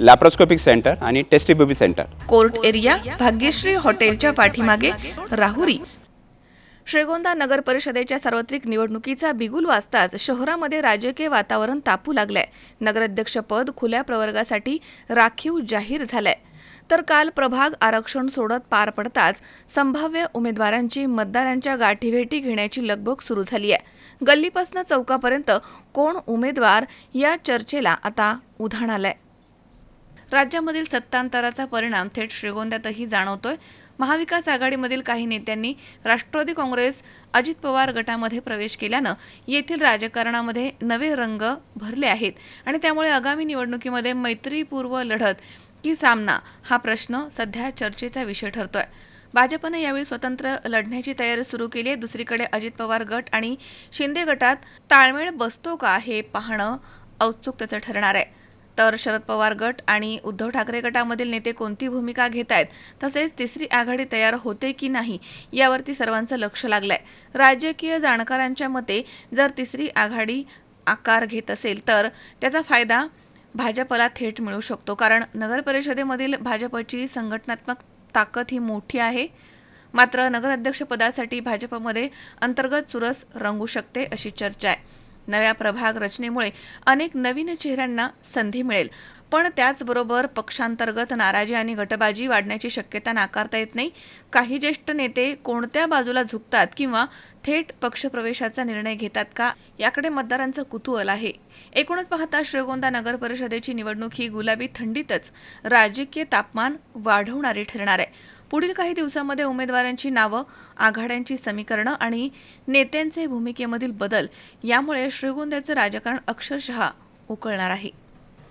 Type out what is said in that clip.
Laparoscopic centre आणि test tube baby centre. Court area Bhagyashree हॉटेलच्या पाठीमागे राहुरी. श्रीगोंदा नगर परिषदेच्या सार्वत्रिक निवडणुकीचा बिगुल वाजताच शहरामध्ये राजकीय वातावरण तापू लागलंय. नगराध्यक्षपद खुल्या प्रवर्गासाठी राखीव जाहीर झालंय. तर काल प्रभाग आरक्षण सोडत पार पडताच संभाव्य उमेदवारांची मतदारांच्या गाठीभेटी घेण्याची लगबग सुरू झाली आहे गल्लीपासनं चौकापर्यंत कोण उमेदवार या चर्चेला आता उधाण आलंय. राज्यामधील सत्तांतराचा परिणाम थेट श्रीगोंद्यातही जाणवतोय. महाविकास आघाडीमधील काही नेत्यांनी राष्ट्रवादी काँग्रेस अजित पवार गटामध्ये प्रवेश केल्यानं येथील राजकारणामध्ये नवे रंग भरले आहेत आणि त्यामुळे आगामी निवडणुकीमध्ये मैत्रीपूर्व लढत की सामना हा प्रश्न सध्या चर्चेचा विषय ठरतोय. भाजपनं यावेळी स्वतंत्र लढण्याची तयारी सुरू केली आहे. दुसरीकडे अजित पवार गट आणि शिंदे गटात ताळमेळ बसतो का हे पाहणं औत्सुकतेचं ठरणार आहे. तर शरद पवार गट आणि उद्धव ठाकरे गटामधील नेते कोणती भूमिका घेत आहेत? तसेच तिसरी आघाडी तयार होते की नाही? यावरती सर्वांचं लक्ष लागलंय. राजकीय जाणकारांच्या मते जर तिसरी आघाडी आकार घेत असेल तर त्याचा फायदा भाजपला थेट मिळू शकतो. कारण नगर परिषदेमधील भाजपची संघटनात्मक ताकद ही मोठी आहे. मात्र नगराध्यक्षपदासाठी भाजपमध्ये अंतर्गत चुरस रंगू शकते अशी चर्चा आहे. नव्या प्रभाग रचनेमुळे अनेक नवीन चेहऱ्यांना संधी मिळेल. पण त्याचबरोबर पक्षांतर्गत नाराजी आणि गटबाजी वाढण्याची शक्यता नाकारता येत नाही. काही ज्येष्ठ नेते कोणत्या बाजूला झुकतात किंवा थेट पक्षप्रवेशाचा निर्णय घेतात का? याकडे मतदारांचं कुतूहल आहे. एकूणच पाहता श्रीगोंदा नगर परिषदेची निवडणूक ही गुलाबी थंडीतच राजकीय तापमान वाढवणारी ठरणार आहे. पुढील काही दिवसांमध्ये उमेदवारांची नावं आघाड्यांची समीकरणं आणि नेत्यांचे भूमिकेमधील बदल यामुळे श्रीगोंद्याचं राजकारण अक्षरशः उकळणार आहे.